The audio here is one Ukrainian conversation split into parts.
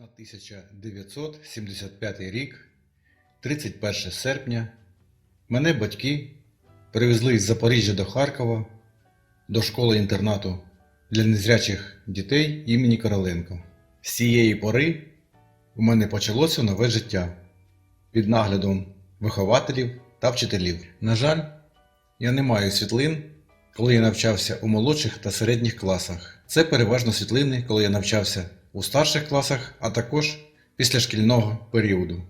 1975 рік, 31 серпня, мене батьки привезли із Запоріжжя до Харкова до школи-інтернату для незрячих дітей імені Короленко. З цієї пори у мене почалося нове життя під наглядом вихователів та вчителів. На жаль, я не маю світлин, коли я навчався у молодших та середніх класах. Це переважно світлини, коли я навчався у старших класах, а також після шкільного періоду,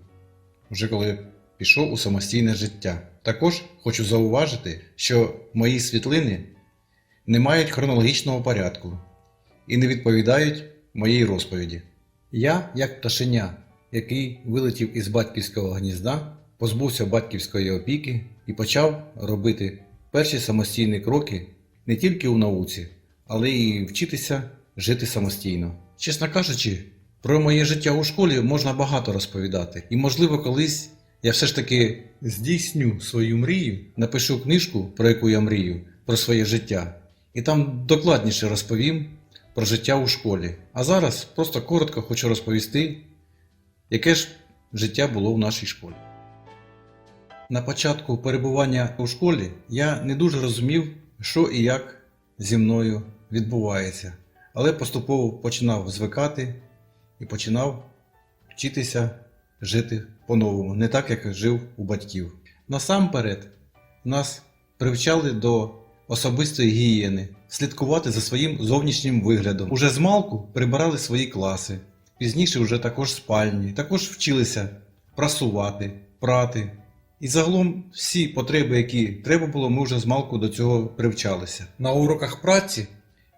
вже коли пішов у самостійне життя. Також хочу зауважити, що мої світлини не мають хронологічного порядку і не відповідають моїй розповіді. Я, як пташеня, який вилетів із батьківського гнізда, позбувся батьківської опіки і почав робити перші самостійні кроки не тільки у науці, але й вчитися жити самостійно. Чесно кажучи, про моє життя у школі можна багато розповідати, і, можливо, колись я все ж таки здійсню свою мрію, напишу книжку, про яку я мрію, про своє життя, і там докладніше розповім про життя у школі. А зараз просто коротко хочу розповісти, яке ж життя було в нашій школі. На початку перебування у школі я не дуже розумів, що і як зі мною відбувається, але поступово починав звикати і починав вчитися жити по-новому, не так, як жив у батьків. Насамперед, нас привчали до особистої гігієни, слідкувати за своїм зовнішнім виглядом. Уже з малку прибирали свої класи, пізніше вже також спальні, також вчилися прасувати, прати. І загалом всі потреби, які треба було, ми вже з малку до цього привчалися. На уроках праці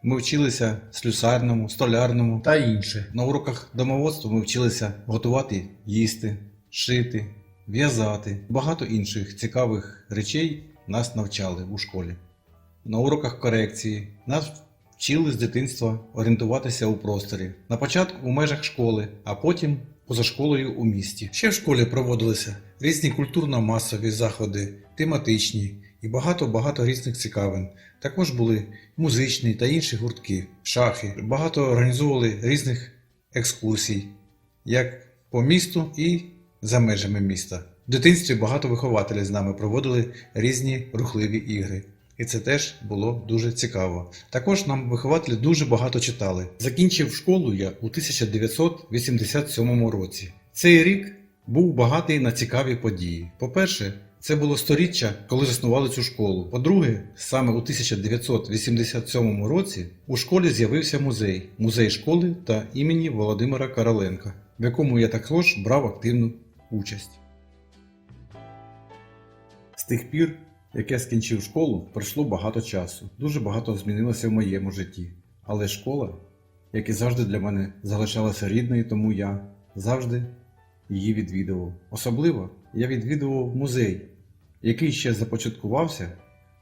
ми вчилися слюсарному, столярному та інше. На уроках домоводства ми вчилися готувати, їсти, шити, в'язати. Багато інших цікавих речей нас навчали у школі. На уроках корекції нас вчили з дитинства орієнтуватися у просторі. На початку у межах школи, а потім поза школою у місті. Ще в школі проводилися різні культурно-масові заходи, тематичні і багато-багато різних цікавин. Також були музичні та інші гуртки, шахи. Багато організовували різних екскурсій, як по місту і за межами міста. В дитинстві багато вихователів з нами проводили різні рухливі ігри. І це теж було дуже цікаво. Також нам вихователі дуже багато читали. Закінчив школу я у 1987 році. Цей рік був багатий на цікаві події. По-перше, це було сторіччя, коли заснували цю школу. По-друге, саме у 1987 році у школі з'явився музей музей школи та імені Володимира Короленка, в якому я також брав активну участь. З тих пір, як я скінчив школу, пройшло багато часу. Дуже багато змінилося в моєму житті. Але школа, як і завжди для мене, залишалася рідною, тому я завжди її відвідував. Особливо я відвідував музей, який ще започаткувався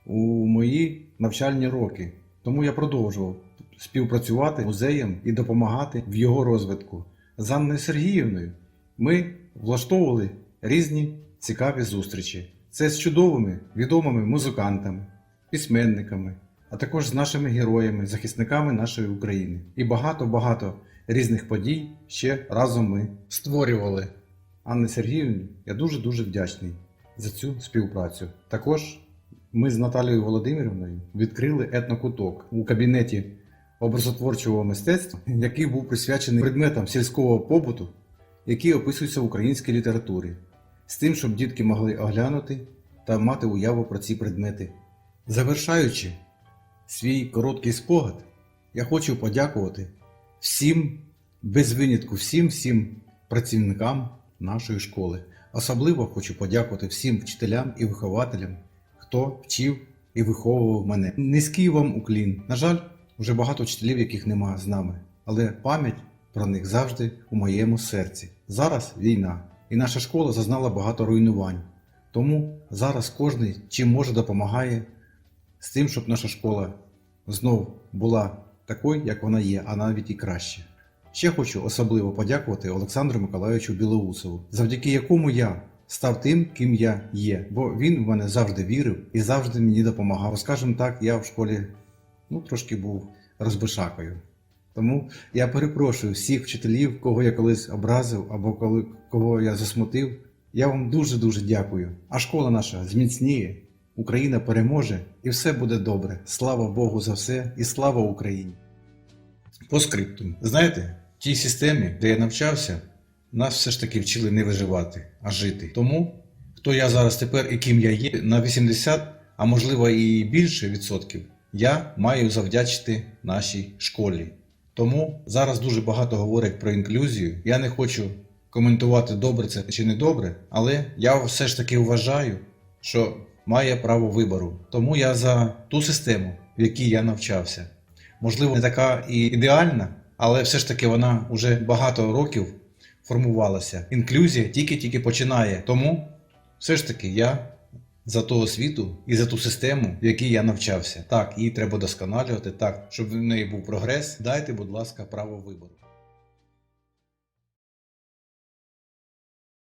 у мої навчальні роки. Тому я продовжував співпрацювати з музеєм і допомагати в його розвитку. З Анною Сергіївною ми влаштовували різні цікаві зустрічі. Це з чудовими відомими музикантами, письменниками, а також з нашими героями, захисниками нашої України. І багато-багато різних подій ще разом ми створювали. Анні Сергіївні я дуже-дуже вдячний за цю співпрацю. Також ми з Наталією Володимирівною відкрили етнокуток у кабінеті образотворчого мистецтва, який був присвячений предметам сільського побуту, які описуються в українській літературі, з тим, щоб дітки могли оглянути та мати уяву про ці предмети. Завершаючи свій короткий спогад, я хочу подякувати всім, без винятку, всім всім працівникам нашої школи. Особливо хочу подякувати всім вчителям і вихователям, хто вчив і виховував мене. Низький вам уклін. На жаль, вже багато вчителів, яких нема з нами, але пам'ять про них завжди у моєму серці. Зараз війна, і наша школа зазнала багато руйнувань. Тому зараз кожен чим може допомагає з тим, щоб наша школа знов була такою, як вона є, а навіть і краще. Ще хочу особливо подякувати Олександру Миколайовичу Білоусову, завдяки якому я став тим, ким я є, бо він в мене завжди вірив і завжди мені допомагав. Скажімо так, я в школі ну, трошки був розбишакою. Тому я перепрошую всіх вчителів, кого я колись образив або коли, кого я засмутив. Я вам дуже-дуже дякую. А школа наша зміцніє, Україна переможе і все буде добре. Слава Богу за все і слава Україні! По скриптум. Знаєте, в тій системі, де я навчався, нас все ж таки вчили не виживати, а жити. Тому, хто я зараз тепер і ким я є, на 80, а можливо і більше відсотків, я маю завдячити нашій школі. Тому зараз дуже багато говорять про інклюзію. Я не хочу коментувати, добре це чи не добре, але я все ж таки вважаю, що має право вибору. Тому я за ту систему, в якій я навчався. Можливо, не така і ідеальна, але все ж таки вона вже багато років формувалася. Інклюзія тільки-тільки починає. Тому все ж таки я за ту освіту і за ту систему, в якій я навчався. Так, її треба досконалювати, так, щоб в неї був прогрес. Дайте, будь ласка, право вибору.